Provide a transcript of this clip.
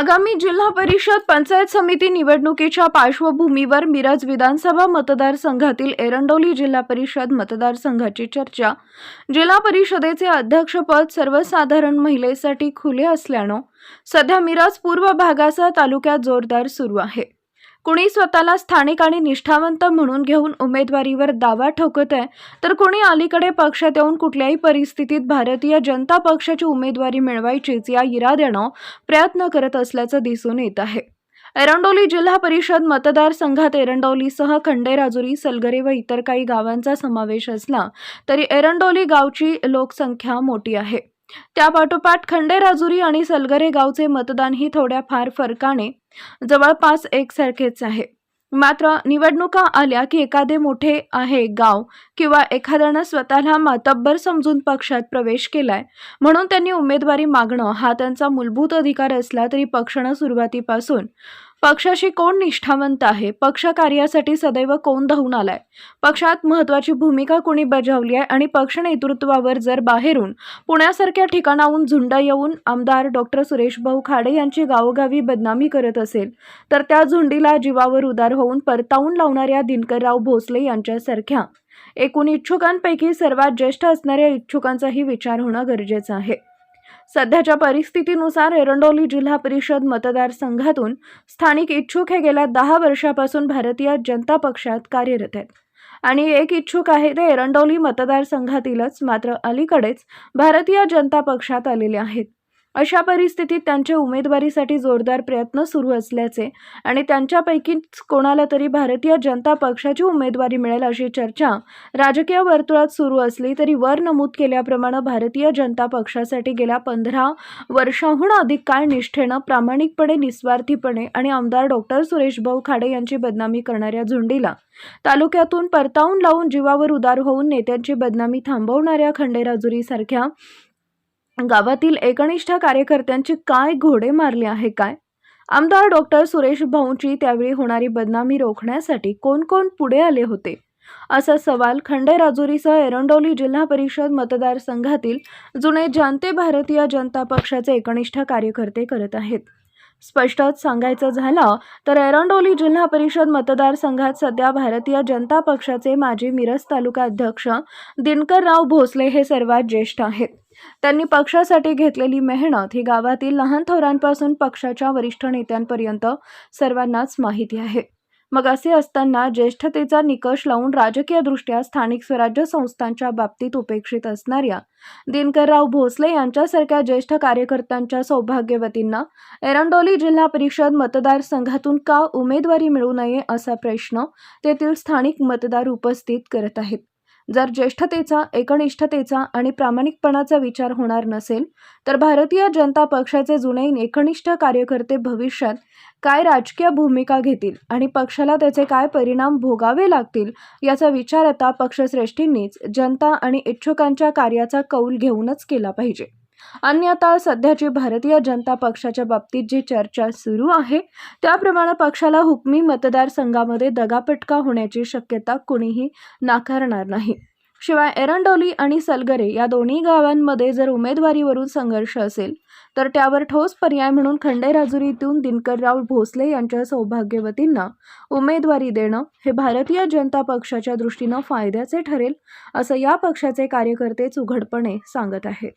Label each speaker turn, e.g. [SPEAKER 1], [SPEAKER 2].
[SPEAKER 1] आगामी जिल्हा परिषद पंचायत समिती निवडणुकीच्या पार्श्वभूमीवर मिरज विधानसभा मतदारसंघातील एरंडोली जिल्हा परिषद मतदारसंघाची चर्चा. जिल्हा परिषदेचे अध्यक्षपद सर्वसाधारण महिलेसाठी खुले असल्यानं सध्या मिरज पूर्व भागासह तालुक्यात जोरदार सुरू आहे. कुणी स्वतःला स्थानिक आणि निष्ठावंत म्हणून घेऊन उमेदवारीवर दावा ठोकत आहे तर कुणी अलीकडे पक्षात येऊन कुठल्याही परिस्थितीत भारतीय जनता पक्षाची उमेदवारी मिळवायचीच या इराद्यानं प्रयत्न करत असल्याचं दिसून येत आहे. एरंडोली जिल्हा परिषद मतदारसंघात एरंडोलीसह खंडेराजुरी सलगरे व इतर काही गावांचा समावेश असला तरी एरंडोली गावची लोकसंख्या मोठी आहे. त्यापाठोपाठ खंडेराजुरी आणि सलगरे गावचे मतदानही थोड्याफार फरकाने जवळपास एकसारखेच आहे. मात्र निवडणुका आल्या की एखादे मोठे आहे गाव किंवा एखाद्यानं स्वतःला मातब्बर समजून पक्षात प्रवेश केलाय म्हणून त्यांनी उमेदवारी मागणं हा त्यांचा मूलभूत अधिकार असला तरी पक्षानं सुरुवातीपासून पक्षाशी कोण निष्ठावंत आहे? पक्ष कार्यासाठी सदैव कोण धावून आलाय? पक्षात महत्वाची भूमिका कोणी बजावली आहे? आणि पक्ष नेतृत्वावर जर बाहेरून पुण्यासारख्या ठिकाणाहून झुंड येऊन आमदार डॉक्टर सुरेश भाऊ खाडे यांची गावोगावी बदनामी करत असेल तर त्या झुंडीला जीवावर उदार होऊन परतावून लावणाऱ्या दिनकरराव भोसले यांच्यासारख्या एकूण इच्छुकांपैकी सर्वात ज्येष्ठ असणाऱ्या इच्छुकांचाही विचार होणं गरजेचं आहे. सध्याच्या परिस्थितीनुसार एरंडोली जिल्हा परिषद मतदारसंघातून स्थानिक इच्छुक हे गेल्या दहा वर्षापासून भारतीय जनता पक्षात कार्यरत आहेत. आणि एक इच्छुक आहे ते एरंडोली मतदारसंघातीलच मात्र अलीकडेच भारतीय जनता पक्षात आलेले आहेत. अशा परिस्थितीत त्यांच्या उमेदवारीसाठी जोरदार प्रयत्न सुरू असल्याचे आणि त्यांच्यापैकीच कोणाला तरी भारतीय जनता पक्षाची उमेदवारी मिळेल अशी चर्चा राजकीय वर्तुळात सुरू असली तरी वर नमूद केल्याप्रमाणे भारतीय जनता पक्षासाठी गेल्या पंधरा वर्षाहून अधिक काळ निष्ठेनं प्रामाणिकपणे निस्वार्थीपणे आणि आमदार डॉक्टर सुरेश भाऊ खाडे यांची बदनामी करणाऱ्या झुंडीला तालुक्यातून परतावून लावून जीवावर उदार होऊन नेत्यांची बदनामी थांबवणाऱ्या खंडेराजुरीसारख्या गावातील एकनिष्ठ कार्यकर्त्यांची काय घोडे मारले आहे काय? आमदार डॉक्टर सुरेश भाऊंची त्यावेळी होणारी बदनामी रोखण्यासाठी कोण कोण पुढे आले होते? असा सवाल खंडेराजुरीसह एरंडोली जिल्हा परिषद मतदारसंघातील जुने जानते भारतीय जनता पक्षाचे एकनिष्ठ कार्यकर्ते करत आहेत. स्पष्टच सांगायचं झालं तर एरंडोली जिल्हा परिषद मतदारसंघात सध्या भारतीय जनता पक्षाचे माजी मिरज तालुका अध्यक्ष दिनकरराव भोसले हे सर्वात ज्येष्ठ आहेत. त्यांनी पक्षासाठी घेतलेली मेहनत ही गावातील लहान थोरांपासून पक्षाच्या वरिष्ठ नेत्यांपर्यंत सर्वांनाच माहिती आहे. मग असे असताना ज्येष्ठतेचा निकष लावून राजकीयदृष्ट्या स्थानिक स्वराज्य संस्थांच्या बाबतीत उपेक्षित असणाऱ्या दिनकरराव भोसले यांच्यासारख्या ज्येष्ठ कार्यकर्त्यांच्या सौभाग्यवतींना एरंडोली जिल्हा परिषद मतदारसंघातून का उमेदवारी मिळू नये असा प्रश्न तेथील स्थानिक मतदार उपस्थित करत आहेत. जर ज्येष्ठतेचा एकनिष्ठतेचा आणि प्रामाणिकपणाचा विचार होणार नसेल तर भारतीय जनता पक्षाचे जुने एकनिष्ठ कार्यकर्ते भविष्यात काय राजकीय भूमिका घेतील आणि पक्षाला त्याचे काय परिणाम भोगावे लागतील याचा विचार आता पक्षश्रेष्ठींनीच जनता आणि इच्छुकांच्या कार्याचा कौल घेऊनच केला पाहिजे. अन्यथा सध्याची भारतीय जनता पक्षाच्या बाबतीत जी चर्चा सुरू आहे त्याप्रमाणे पक्षाला हुकमी मतदारसंघामध्ये दगापटका होण्याची शक्यता कुणीही नाकारणार नाही. शिवाय एरंडोली आणि सलगरे या दोन्ही गावांमध्ये जर उमेदवारीवरून संघर्ष असेल तर त्यावर ठोस पर्याय म्हणून खंडेराजुरीतून दिनकरराव भोसले यांच्या सौभाग्यवतींना उमेदवारी देणं हे भारतीय जनता पक्षाच्या दृष्टीनं फायद्याचे ठरेल असं या पक्षाचे कार्यकर्तेच उघडपणे सांगत आहेत.